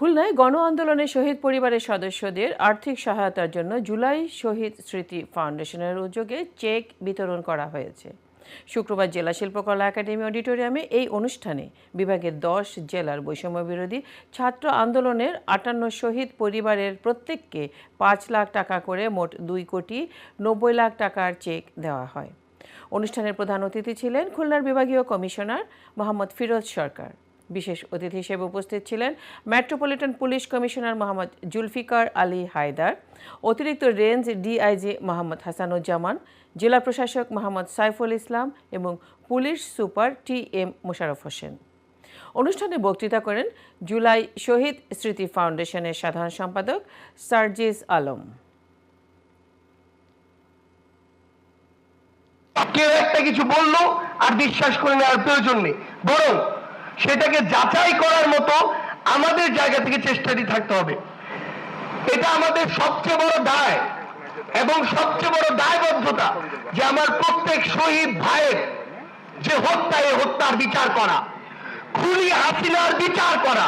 খুলনায় গণ আন্দোলনে শহীদ পরিবারের সদস্যদের আর্থিক সহায়তার জন্য জুলাই শহীদ স্মৃতি ফাউন্ডেশনের উদ্যোগে চেক বিতরণ করা হয়েছে। শুক্রবার জেলা শিল্পকলা একাডেমি অডিটোরিয়ামে এই অনুষ্ঠানে বিভাগের দশ জেলার বৈষম্য বিরোধী ছাত্র আন্দোলনের আটান্ন শহীদ পরিবারের প্রত্যেককে পাঁচ লাখ টাকা করে মোট দুই কোটি নব্বই লাখ টাকার চেক দেওয়া হয়। অনুষ্ঠানের প্রধান অতিথি ছিলেন খুলনার বিভাগীয় কমিশনার মোহাম্মদ ফিরোজ সরকার। বিশেষ অতিথি হিসেবে উপস্থিত ছিলেন metropolitan police commissioner Mohammad Zulfikar Ali Haider, অতিরিক্ত রেঞ্জ ডিআইজি মোহাম্মদ হাসানুজ্জামান, জেলা প্রশাসক মোহাম্মদ সাইফুল ইসলাম এবং police super T M Mosharraf Hossain. অনুষ্ঠানে বক্তৃতা করেন জুলাই শহীদ স্মৃতি ফাউন্ডেশনের সাধারণ সম্পাদক সার্জিস আলম। কেউ একটা কিছু বলল আর বিশ্বাস করে নেওয়ার প্রয়োজন নেই। বরং সেটাকে যাচাই করার মতো আমাদের জায়গা থেকে চেষ্টাটি থাকতে হবে। এটা আমাদের সবচেয়ে বড় দায় এবং সবচেয়ে বড় দায়বদ্ধতা যে আমার প্রত্যেক শহীদ ভাইয়ের যে হত্যা এ হত্যার বিচার করা, খুনি হাসিনার বিচার করা